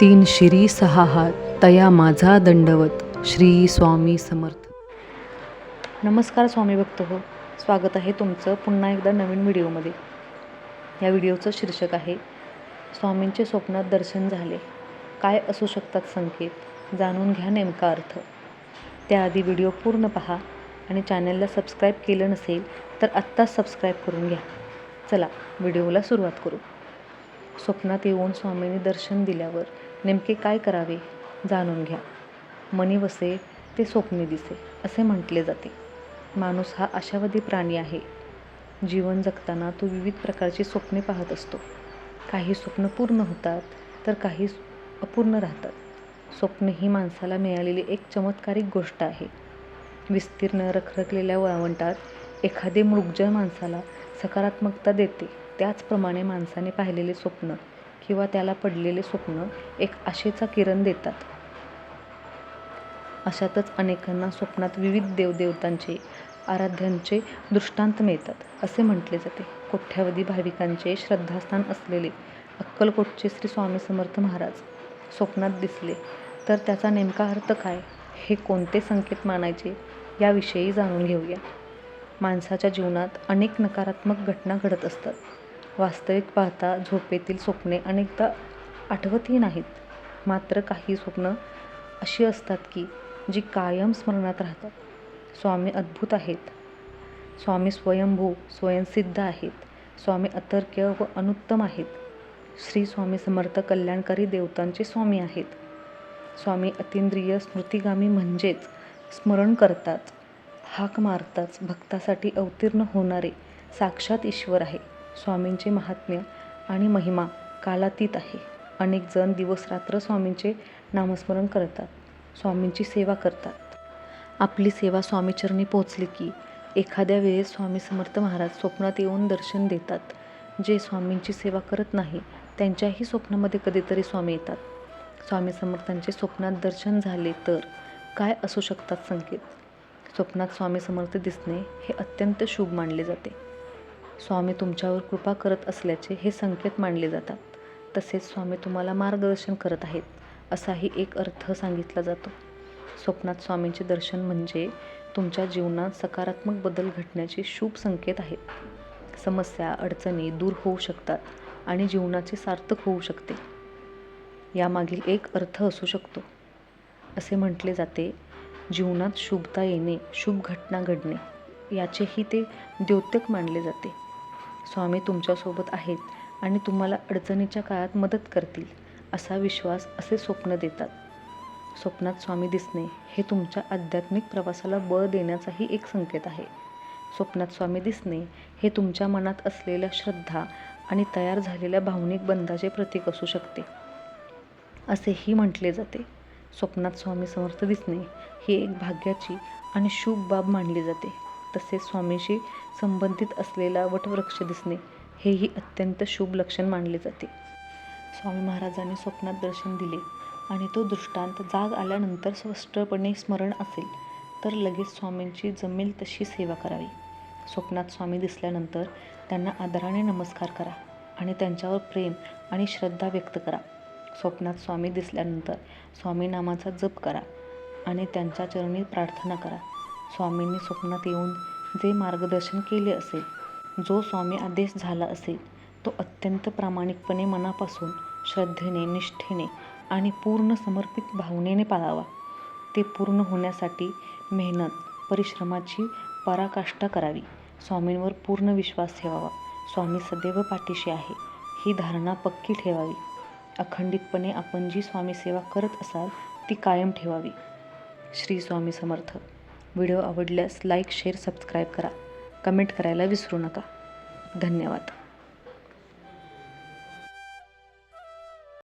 तीन शिरी सहा हात तया माझा दंडवत श्री स्वामी समर्थ. नमस्कार स्वामी भक्त हो स्वागत आहे तुमचं पुन्हा एकदा नवीन व्हिडिओमध्ये. या व्हिडिओचं शीर्षक आहे स्वामींचे स्वप्नात दर्शन झाले. काय असू शकतात संकेत? जाणून घ्या नेमका अर्थ. त्याआधी व्हिडिओ पूर्ण पहा आणि चॅनलला सबस्क्राईब केलं नसेल तर आत्ताच सबस्क्राईब करून घ्या. चला व्हिडिओला सुरुवात करू. स्वप्नात येऊन स्वामींनी दर्शन दिल्यावर नेमके काय करावे जाणून घ्या. मनी वसे ते स्वप्ने दिसे असे म्हटले जाते. माणूस हा आशावादी प्राणी आहे. जीवन जगताना तो विविध प्रकारची स्वप्ने पाहत असतो. काही स्वप्न पूर्ण होतात तर काही अपूर्ण राहतात. स्वप्न ही माणसाला मिळालेली एक चमत्कारिक गोष्ट आहे. विस्तीर्ण रखरखलेल्या वाळवंटात एखादे मृगजळ माणसाला सकारात्मकता देते. त्याचप्रमाणे माणसाने पाहिलेले स्वप्न किंवा त्याला पडलेले स्वप्न एक आशेचा किरण देतात. अशातच अनेकांना स्वप्नात विविध देवदेवतांचे आराध्यांचे दृष्टांत मिळतात असे म्हटले जाते. कोट्यावधी भाविकांचे श्रद्धास्थान असलेले अक्कलकोटचे श्री स्वामी समर्थ महाराज स्वप्नात दिसले तर त्याचा नेमका अर्थ काय? हे कोणते संकेत मानायचे? याविषयी जाणून घेऊया. माणसाच्या जीवनात अनेक नकारात्मक घटना घडत असतात. वास्तविक पाहता झोपेतील स्वप्ने अनेकदा आठवतही नाहीत. मात्र काही स्वप्न अशी असतात की जी कायम स्मरणात राहतात. स्वामी अद्भुत आहेत. स्वामी स्वयंभू स्वयंसिद्ध आहेत. स्वामी अतर्क्य व अनुत्तम आहेत. श्री स्वामी समर्थ कल्याणकारी देवतांचे स्वामी आहेत. स्वामी अतिंद्रिय स्मृतिगामी म्हणजेच स्मरण करताच हाक मारताच भक्तासाठी अवतीर्ण होणारे साक्षात ईश्वर आहे. स्वामींचे महात्म्य आणि महिमा कालातीत आहे. अनेक जण दिवसरात्र स्वामींचे नामस्मरण करतात स्वामींची सेवा करतात. आपली सेवा स्वामीचरणी पोहोचली की एखाद्या वेळेस स्वामी समर्थ महाराज स्वप्नात येऊन दर्शन देतात. जे स्वामींची सेवा करत नाही त्यांच्याही स्वप्नामध्ये कधीतरी स्वामी येतात. स्वामी समर्थांचे स्वप्नात दर्शन झाले तर काय असू शकतात संकेत? स्वप्नात स्वामी समर्थ दिसणे हे अत्यंत शुभ मानले जाते. स्वामी तुमच्यावर कृपा करत असल्याचे हे संकेत मानले जातात. तसेच स्वामी तुम्हाला मार्गदर्शन करत आहेत असाही एक अर्थ सांगितला जातो. स्वप्नात स्वामींचे दर्शन म्हणजे तुमच्या जीवनात सकारात्मक बदल घडण्याचे शुभ संकेत आहेत. समस्या अडचणी दूर होऊ शकतात आणि जीवनाचे सार्थक होऊ शकते. यामागील एक अर्थ असू शकतो. असे म्हटले जाते जीवनात शुभता येणे शुभ घटना घडणे याचेही ते द्योतक मानले जाते. स्वामी तुमच्यासोबत आहेत आणि तुम्हाला अडचणीच्या काळात मदत करतील असा विश्वास असे स्वप्न देतात. स्वप्नात स्वामी दिसणे हे तुमच्या आध्यात्मिक प्रवासाला बळ देण्याचाही एक संकेत आहे. स्वप्नात स्वामी दिसणे हे तुमच्या मनात असलेल्या श्रद्धा आणि तयार झालेल्या भावनिक बंधाचे प्रतीक असू शकते असेही म्हटले जाते. स्वप्नात स्वामी समर्थ दिसणे ही एक भाग्याची आणि शुभ बाब मानली जाते. तसेच स्वामीशी संबंधित असलेला वटवृक्ष दिसणे हेही अत्यंत शुभ लक्षण मानले जाते. स्वामी महाराजांनी स्वप्नात दर्शन दिले आणि तो दृष्टांत जाग आल्यानंतर स्पष्टपणे स्मरण असेल तर लगेच स्वामींची जमेल तशी सेवा करावी. स्वप्नात स्वामी दिसल्यानंतर त्यांना आदराने नमस्कार करा आणि त्यांच्यावर प्रेम आणि श्रद्धा व्यक्त करा. स्वप्नात स्वामी दिसल्यानंतर स्वामी नामाचा जप करा आणि त्यांच्या चरणी प्रार्थना करा. स्वामींनी स्वप्नात येऊन जे मार्गदर्शन केले असेल जो स्वामी आदेश झाला असेल तो अत्यंत प्रामाणिकपणे मनापासून श्रद्धेने निष्ठेने आणि पूर्ण समर्पित भावनेने पाळावा. ते पूर्ण होण्यासाठी मेहनत परिश्रमाची पराकाष्ठा करावी. स्वामींवर पूर्ण विश्वास ठेवावा. स्वामी सदैव पाठीशी आहे ही धारणा पक्की ठेवावी. अखंडितपणे आपण जी स्वामी सेवा करत असाल ती कायम ठेवावी. श्री स्वामी समर्थ. व्हिडिओ आवडल्यास लाईक शेअर सबस्क्राईब करा. कमेंट करायला विसरू नका. धन्यवाद.